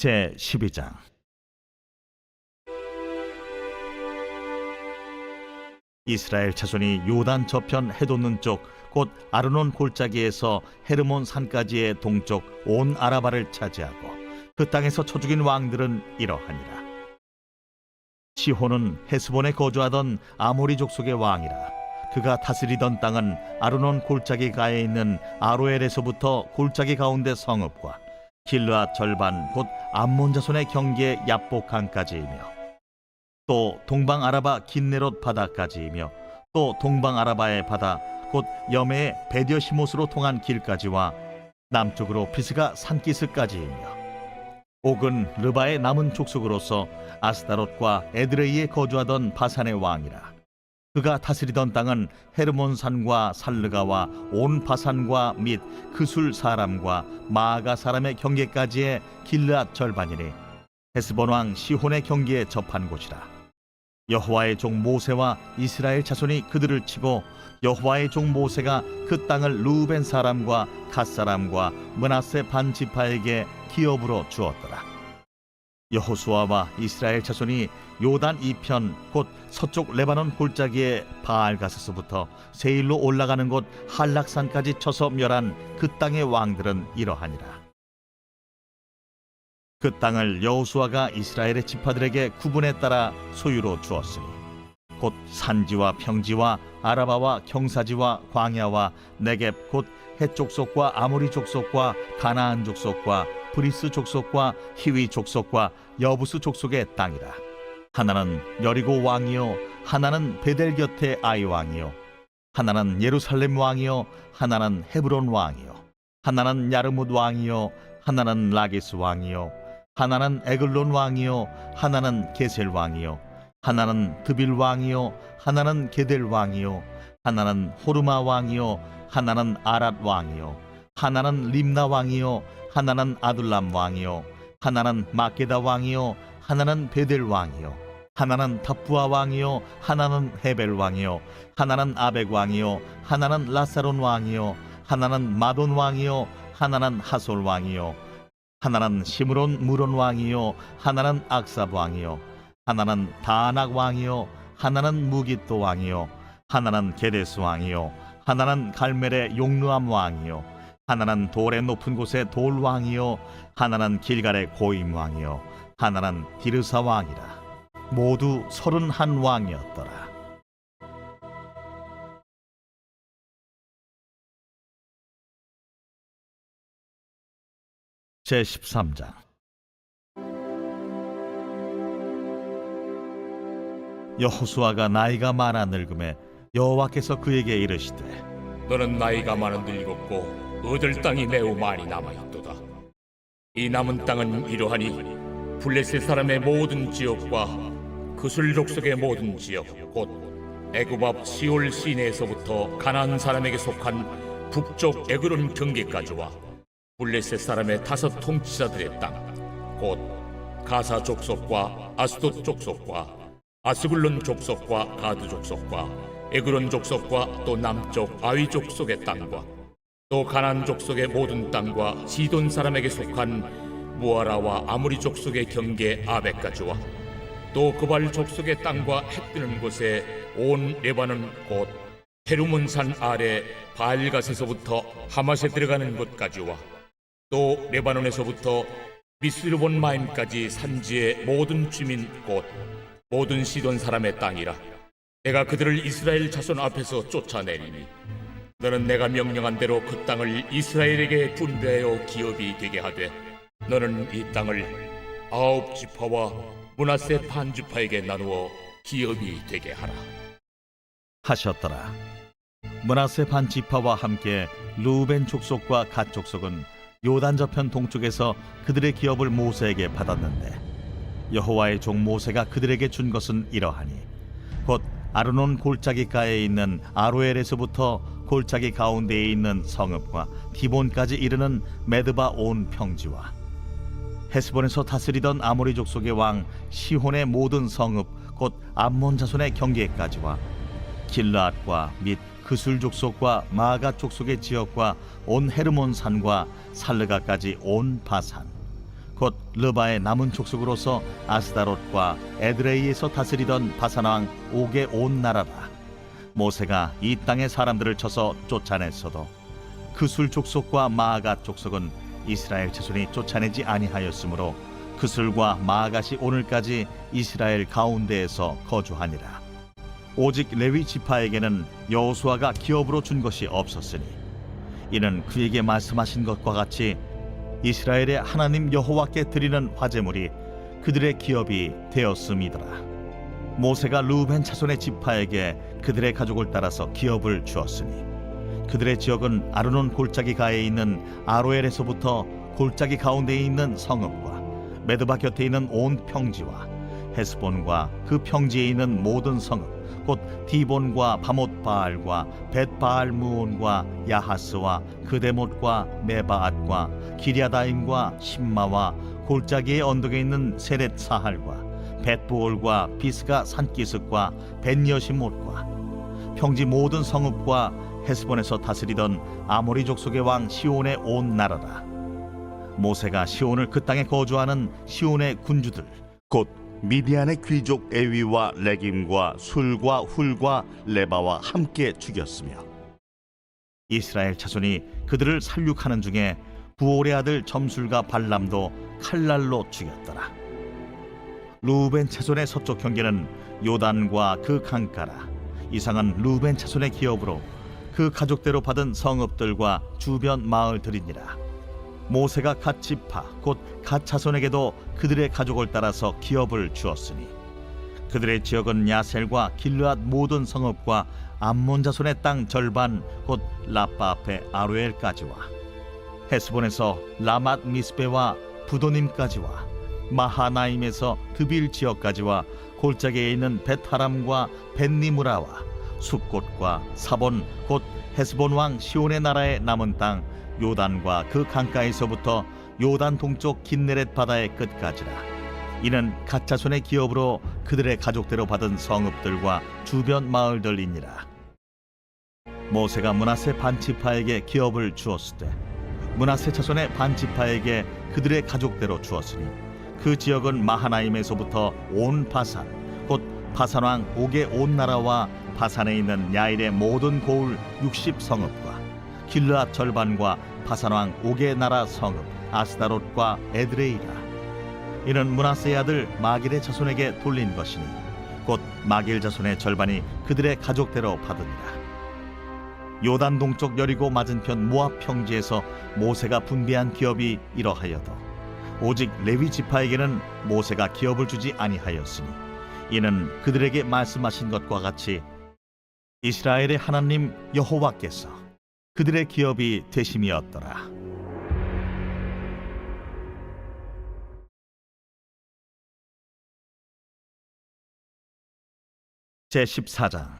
제 12장. 이스라엘 자손이 요단 저편 해돋는 쪽 곧 아르논 골짜기에서 헤르몬 산까지의 동쪽 온 아라바를 차지하고 그 땅에서 쳐 죽인 왕들은 이러하니라. 시혼은 헤스본에 거주하던 아모리 족속의 왕이라. 그가 다스리던 땅은 아르논 골짜기 가에 있는 아로엘에서부터 골짜기 가운데 성읍과 길르앗 절반 곧 암몬 자손의 경계 야복강까지이며 또 동방 아라바 긴네롯 바다까지이며 또 동방 아라바의 바다 곧 여매의 베디어시못으로 통한 길까지와 남쪽으로 피스가 산기스까지이며 옥은 르바의 남은 족속으로서 아스타롯과 에드레이에 거주하던 바산의 왕이라 그가 다스리던 땅은 헤르몬 산과 살르가와 온 바산과 및 그술 사람과 마아가 사람의 경계까지의 길르앗 절반이니 헤스본 왕 시혼의 경계에 접한 곳이라. 여호와의 종 모세와 이스라엘 자손이 그들을 치고 여호와의 종 모세가 그 땅을 루벤 사람과 갓 사람과 문하세 반 지파에게 기업으로 주었더라 여호수아와 이스라엘 자손이 요단 이편 곧 서쪽 레바논 골짜기의 바알가스서부터 세일로 올라가는 곳 한락산까지 쳐서 멸한 그 땅의 왕들은 이러하니라. 그 땅을 여호수아가 이스라엘의 지파들에게 구분에 따라 소유로 주었으니 곧 산지와 평지와 아라바와 경사지와 광야와 네겝 곧 해족속과 아모리 족속과 가나안 족속과 브리스 족속과 히위 족속과 여부스 족속의 땅이라 하나는 여리고 왕이요 하나는 베델 곁의 아이 왕이요 하나는 예루살렘 왕이요 하나는 헤브론 왕이요 하나는 야르뭇 왕이요 하나는 라기스 왕이요 하나는 에글론 왕이요 하나는 게셀 왕이요 하나는 드빌 왕이요 하나는 게델 왕이요 하나는 호르마 왕이요 하나는 아랏 왕이요 하나는 림나 왕이요 하나는 아둘람 왕이요 하나는 마게다 왕이요 하나는 베델 왕이요 하나는 타푸아 왕이요 하나는 헤벨 왕이요 하나는 아벡 왕이요 하나는 라사론 왕이요 하나는 마돈 왕이요 하나는 하솔 왕이요 하나는 시므론 무론 왕이요 하나는 악삽 왕이요 하나는 다낙 왕이요 하나는 무기또 왕이요 하나는 게데스 왕이요 하나는 갈멜의 용르암 왕이요 하나는 돌의 높은 곳의 돌 왕이요 하나는 길갈의 고임 왕이요 하나는 디르사 왕이라. 모두 서른한 왕이었더라. 제 13장. 여호수아가 나이가 많아 늙음에 여호와께서 그에게 이르시되 너는 나이가 많은 늙었고 얻을 땅이 매우 많이 남아 있도다. 이 남은 땅은 이러하니 블레셋 사람의 모든 지역과 그술 족속의 모든 지역 곧앞 시올 시내에서부터 가나안 사람에게 속한 북쪽 에그론 경계까지와 블레셋 사람의 다섯 통치자들의 땅 곧 가사 족속과 아스돗 족속과 아스불론 족속과 가드 족속과 에그론 족속과 또 남쪽 아위 족속의 땅과 또 가난 족속의 모든 땅과 시돈 사람에게 속한 무아라와 아무리 족속의 경계 아베까지와 또 그발 족속의 땅과 해 뜨는 곳에 온 레바논 곧 헤르몬산 아래 바알갓에서부터 하맛에 들어가는 곳까지와 또 레바논에서부터 미스르본 마임까지 산지의 모든 주민 곧 모든 시돈 사람의 땅이라 내가 그들을 이스라엘 자손 앞에서 쫓아내리니 너는 내가 명령한 대로 그 땅을 이스라엘에게 분배하여 기업이 되게 하되 너는 이 땅을 아홉 지파와 문하세 반 지파에게 나누어 기업이 되게 하라. 하셨더라. 문하세 반 지파와 함께 루벤 족속과 갓 족속은 요단 저편 동쪽에서 그들의 기업을 모세에게 받았는데 여호와의 종 모세가 그들에게 준 것은 이러하니 곧 아르논 골짜기가에 있는 아로엘에서부터 골짜기 가운데에 있는 성읍과 디본까지 이르는 메드바 온 평지와 헤스본에서 다스리던 아모리 족속의 왕 시혼의 모든 성읍 곧 암몬 자손의 경계까지와 길라앗과 및 그술 족속과 마가 족속의 지역과 온 헤르몬 산과 살르가까지 온 바산 곧 르바의 남은 족속으로서 아스다롯과 에드레이에서 다스리던 바산 왕 옥의 온 나라라 모세가 이 땅의 사람들을 쳐서 쫓아냈어도 그술 족속과 마아가 족속은 이스라엘 자손이 쫓아내지 아니하였으므로 그술과 마아갓이 오늘까지 이스라엘 가운데에서 거주하니라 오직 레위 지파에게는 여호수아가 기업으로 준 것이 없었으니 이는 그에게 말씀하신 것과 같이 이스라엘의 하나님 여호와께 드리는 화제물이 그들의 기업이 되었음이더라. 모세가 루벤 자손의 지파에게 그들의 가족을 따라서 기업을 주었으니 그들의 지역은 아르논 골짜기 가에 있는 아로엘에서부터 골짜기 가운데에 있는 성읍과 메드바 곁에 있는 온 평지와 헤스본과 그 평지에 있는 모든 성읍 곧 디본과 바못 바알과 벳 바알 무온과 야하스와 그데못과 메바앗과 기랴다임과 심마와 골짜기의 언덕에 있는 세렛 사할과 벳부올과 비스가 산기슭과 벤여시못과 평지 모든 성읍과 헤스본에서 다스리던 아모리 족속의 왕 시온의 온 나라라. 모세가 시온을 그 땅에 거주하는 시온의 군주들 곧 미디안의 귀족 에위와 레김과 술과 훌과 레바와 함께 죽였으며 이스라엘 자손이 그들을 살육하는 중에 부올의 아들 점술과 발람도 칼날로 죽였더라. 루벤 자손의 서쪽 경계는 요단과 그 강가라 이상은 루벤 자손의 기업으로 그 가족대로 받은 성읍들과 주변 마을들이니라. 모세가 갓 지파 곧 갓 자손에게도 그들의 가족을 따라서 기업을 주었으니 그들의 지역은 야셀과 길르앗 모든 성읍과 암몬 자손의 땅 절반 곧 라빠 앞에 아루엘까지와. 헤스본에서 라맛 미스베와 부도님까지와. 마하나임에서 드빌 지역까지와 골짜기에 있는 베타람과 벤니무라와 숲곳과 사본 곧 헤스본 왕 시온의 나라의 남은 땅 요단과 그 강가에서부터 요단 동쪽 긴네렛 바다의 끝까지라. 이는 가짜 손의 기업으로 그들의 가족대로 받은 성읍들과 주변 마을들이니라. 모세가 문하세 반지파에게 기업을 주었을 때 문하세 자손의 반지파에게 그들의 가족대로 주었으니 그 지역은 마하나임에서부터 온 바산 곧 바산 왕 옥의 온 나라와 바산에 있는 야일의 모든 고을 60성읍과 길르앗 절반과 바산 왕 옥의 나라 성읍 아스다롯과 에드레이라. 이는 문하세의 아들 마길의 자손에게 돌린 것이니 곧 마길 자손의 절반이 그들의 가족대로 받으니라. 요단 동쪽 여리고 맞은편 모압 평지에서 모세가 분배한 기업이 이러하여도 오직 레위 지파에게는 모세가 기업을 주지 아니하였으니 이는 그들에게 말씀하신 것과 같이 이스라엘의 하나님 여호와께서 그들의 기업이 되심이었더라. 제 14장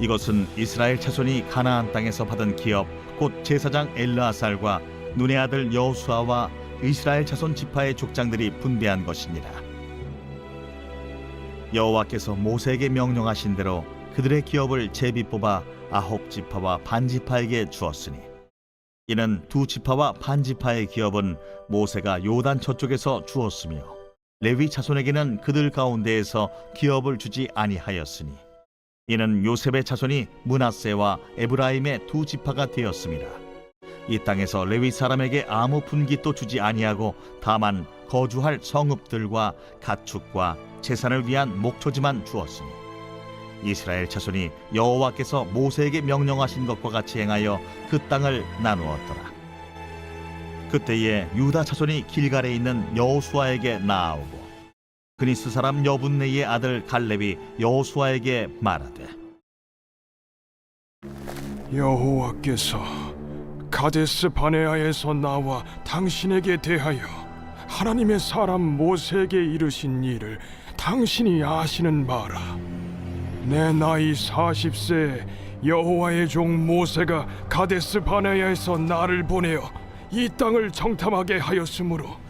이것은 이스라엘 자손이 가나안 땅에서 받은 기업 곧 제사장 엘르아살과 눈의 아들 여호수아와 이스라엘 자손 지파의 족장들이 분배한 것이니라. 여호와께서 모세에게 명령하신 대로 그들의 기업을 제비 뽑아 아홉 지파와 반 지파에게 주었으니 이는 두 지파와 반 지파의 기업은 모세가 요단 저쪽에서 주었으며 레위 자손에게는 그들 가운데에서 기업을 주지 아니하였으니 이는 요셉의 자손이 문하세와 에브라임의 두 지파가 되었습니다. 이 땅에서 레위 사람에게 아무 분깃도 주지 아니하고 다만 거주할 성읍들과 가축과 재산을 위한 목초지만 주었으니 이스라엘 자손이 여호와께서 모세에게 명령하신 것과 같이 행하여 그 땅을 나누었더라. 그때에 유다 자손이 길갈에 있는 여호수아에게 나아오고 그니스 사람 여분네의 아들 갈렙이 여호수아에게 말하되 여호와께서 가데스 바네아에서 나와 당신에게 대하여 하나님의 사람 모세에게 이르신 일을 당신이 아시는 바라. 내 나이 40세 여호와의 종 모세가 가데스 바네아에서 나를 보내어 이 땅을 정탐하게 하였으므로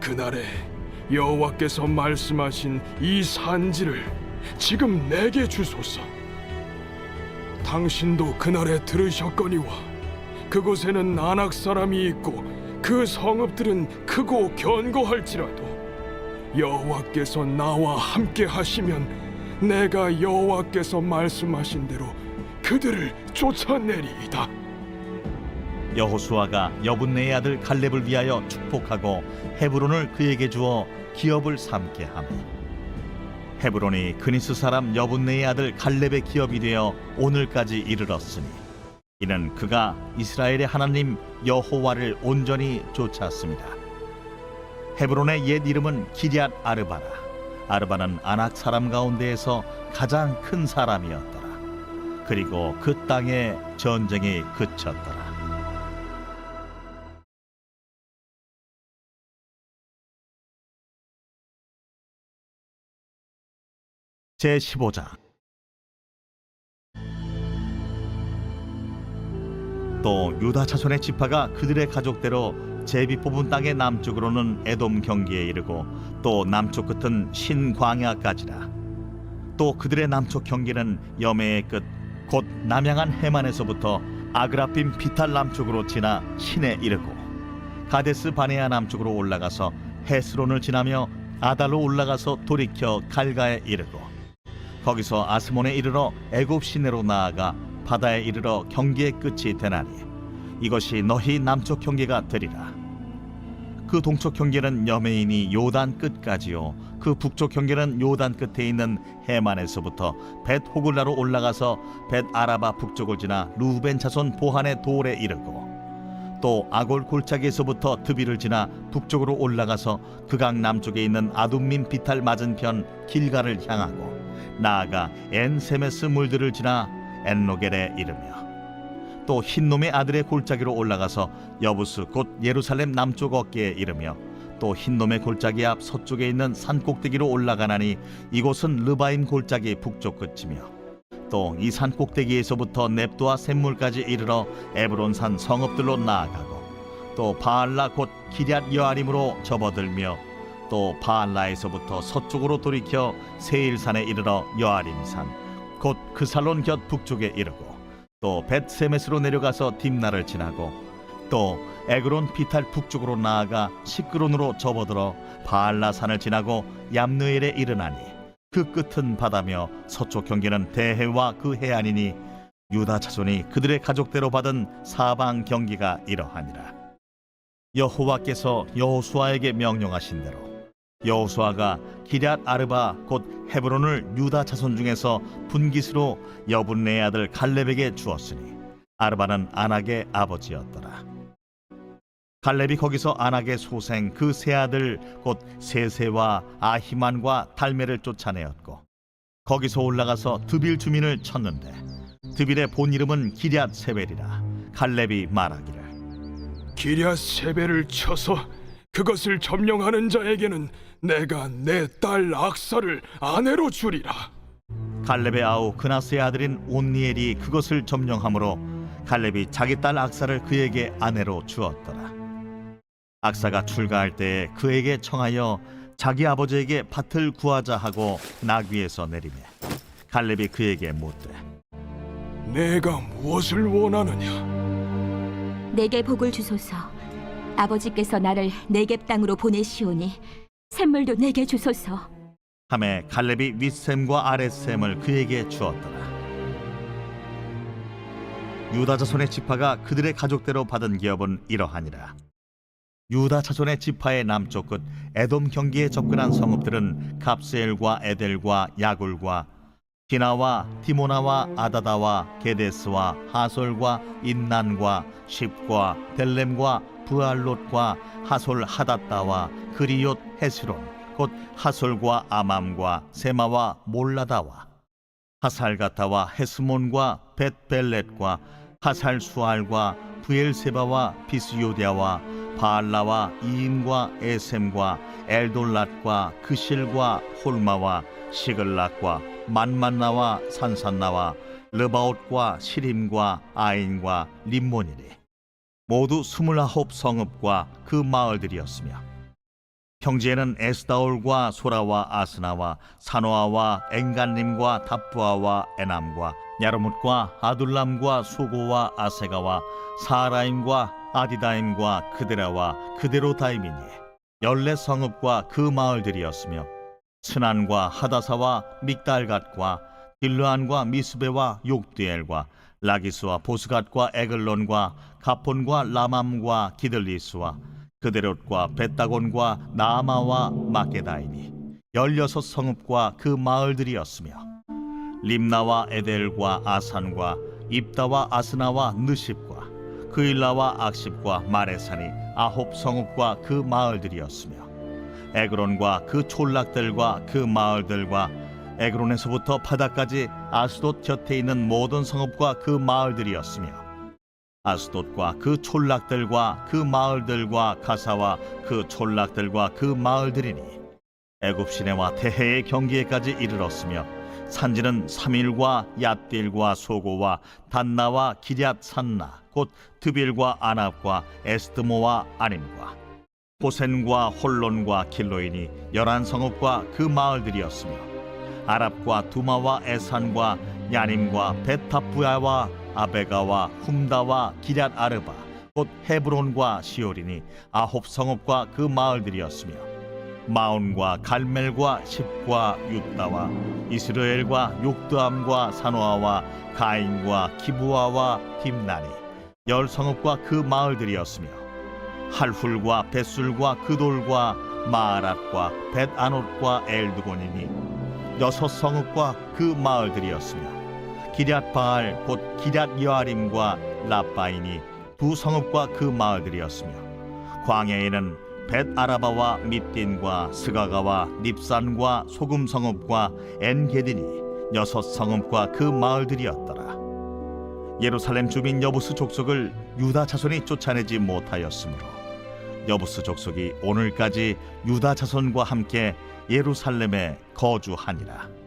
그날에 여호와께서 말씀하신 이 산지를 지금 내게 주소서. 당신도 그날에 들으셨거니와 그곳에는 안악 사람이 있고 그 성읍들은 크고 견고할지라도 여호와께서 나와 함께 하시면 내가 여호와께서 말씀하신 대로 그들을 쫓아내리이다. 여호수아가 여분네의 아들 갈렙을 위하여 축복하고 헤브론을 그에게 주어 기업을 삼게 하며 헤브론이 그니스 사람 여분네의 아들 갈렙의 기업이 되어 오늘까지 이르렀으니 이는 그가 이스라엘의 하나님 여호와를 온전히 쫓았습니다. 헤브론의 옛 이름은 기럇 아르바라. 아르바는 아낙 사람 가운데에서 가장 큰 사람이었더라. 그리고 그 땅에 전쟁이 그쳤더라. 제 15장. 또 유다 자손의 지파가 그들의 가족대로 제비 뽑은 땅의 남쪽으로는 에돔 경기에 이르고 또 남쪽 끝은 신광야까지라. 또 그들의 남쪽 경기는 여매의 끝 곧 남양한 해만에서부터 아그라빔 비탈 남쪽으로 지나 신에 이르고 가데스 바네아 남쪽으로 올라가서 헤스론을 지나며 아달로 올라가서 돌이켜 갈가에 이르고 거기서 아스몬에 이르러 애굽 시내로 나아가 바다에 이르러 경기의 끝이 되나니 이것이 너희 남쪽 경계가 되리라. 그 동쪽 경계는 여메인이 요단 끝까지요. 그 북쪽 경계는 요단 끝에 있는 해만에서부터 벳 호글라로 올라가서 벳 아라바 북쪽을 지나 루벤 자손 보한의 돌에 이르고 또 아골 골짜기에서부터 드비를 지나 북쪽으로 올라가서 그강 남쪽에 있는 아둠민 비탈 맞은편 길가를 향하고 나아가 엔세메스 물들을 지나 엔로겔에 이르며 또 흰놈의 아들의 골짜기로 올라가서 여부스 곧 예루살렘 남쪽 어깨에 이르며 또 흰놈의 골짜기 앞 서쪽에 있는 산 꼭대기로 올라가나니 이곳은 르바임 골짜기 북쪽 끝이며 또 이 산 꼭대기에서부터 넵도와 샘물까지 이르러 에브론산 성읍들로 나아가고 또 바알라 곧 기럇 여아림으로 접어들며 또 바알라에서부터 서쪽으로 돌이켜 세일산에 이르러 여아림산 곧 그 살론 곁 북쪽에 이르고 또 벳세메스로 내려가서 딥나를 지나고 또 에그론 피탈 북쪽으로 나아가 시크론으로 접어들어 바알라산을 지나고 얌느엘에 이르나니 그 끝은 바다며 서쪽 경계는 대해와 그 해안이니 유다 자손이 그들의 가족대로 받은 사방 경기가 이러하니라. 여호와께서 여호수아에게 명령하신 대로 여호수아가 기럇 아르바 곧 헤브론을 유다 자손 중에서 분깃으로 여분네 아들 갈렙에게 주었으니 아르바는 아낙의 아버지였더라. 갈렙이 거기서 아낙의 소생 그 세 아들 곧 세세와 아히만과 달메를 쫓아내었고 거기서 올라가서 드빌 주민을 쳤는데 드빌의 본 이름은 기럇 세벨이라 갈렙이 말하기를 기랴 세배를 쳐서 그것을 점령하는 자에게는 내가 내 딸 악사를 아내로 주리라. 갈렙의 아우 그나스의 아들인 온니엘이 그것을 점령함으로 갈렙이 자기 딸 악사를 그에게 아내로 주었더라. 악사가 출가할 때에 그에게 청하여 자기 아버지에게 밭을 구하자 하고 나귀에서 내리매 갈렙이 그에게 묻되 내가 무엇을 원하느냐? 내게 복을 주소서. 아버지께서 나를 내겝 땅으로 보내시오니 샘물도 내게 주소서. 함에 갈렙이 윗샘과 아랫샘을 그에게 주었더라. 유다 자손의 지파가 그들의 가족대로 받은 기업은 이러하니라. 유다 자손의 지파의 남쪽 끝 에돔 경기에 접근한 성읍들은 갑스엘과 에델과 야굴과 디나와 디모나와 아다다와 게데스와 하솔과 인난과 십과 델렘과 부알롯과 하솔 하닷다와 그리옷 헤스론 곧 하솔과 아맘과 세마와 몰라다와 하살가타와 헤스몬과 벳벨렛과 하살수알과 부엘세바와 비스요디아와 바알라와 이인과 에셈과 엘돌랏과 그실과 홀마와 시글락과 만만나와 산산나와 르바옷과 시림과 아인과 림몬이니 모두 스물아홉 성읍과 그 마을들이었으며 평지에는 에스다올과 소라와 아스나와 사노아와 엥간림과 답부아와 에남과 야르뭇과 아둘람과 소고와 아세가와 사라임과 아디다임과 그데라와 그데로다임이니 열네 성읍과 그 마을들이었으며 스난과 하다사와 믹달갓과 딜르안과 미스베와 욕디엘과 라기스와 보스갓과 에글론과 가폰과 라맘과 기들리스와 그데롯과 베다곤과 나아마와 마게다이니 열여섯 성읍과 그 마을들이었으며 림나와 에델과 아산과 입다와 아스나와 느십과 그일라와 악십과 마레산이 아홉 성읍과 그 마을들이었으며 에그론과 그 촌락들과 그 마을들과 에그론에서부터 바다까지 아스돗 곁에 있는 모든 성읍과 그 마을들이었으며 아스돗과 그 촌락들과 그 마을들과 가사와 그 촌락들과 그 마을들이니 애굽 시내와 대해의 경기에까지 이르렀으며 산지는 삼일과 얏딜과 소고와 단나와 기럇 산나 곧 드빌과 아납과 에스드모와 아님과 보센과 홀론과 길로인이 열한 성읍과 그 마을들이었으며 아랍과 두마와 에산과 야님과 베타부야와 아베가와 훔다와 기럇 아르바 곧 헤브론과 시오리니 아홉 성읍과 그 마을들이었으며 마온과 갈멜과 십과 육다와 이스라엘과 욕드암과 사노아와 가인과 기부아와 딥나니 열 성읍과 그 마을들이었으며 할훌과 벳술과 그돌과 마아랏과 벳아롯과 엘드곤이니 여섯 성읍과 그 마을들이었으며 기럇 바알 곧 기럇 여아림과 라바이니 두 성읍과 그 마을들이었으며 광야에는 벳 아라바와 밑딘과 스가가와 닙산과 소금 성읍과 엔게딘이 여섯 성읍과 그 마을들이었더라. 예루살렘 주민 여부스 족속을 유다 자손이 쫓아내지 못하였으므로 여부스 족속이 오늘까지 유다 자손과 함께 예루살렘에 거주하니라.